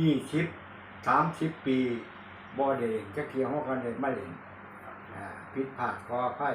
ยี่สิบสามสิบปีบ่เด่นจะเกี่ยวห้องกันเล่นม่เด่นผิดพลาดขอไข่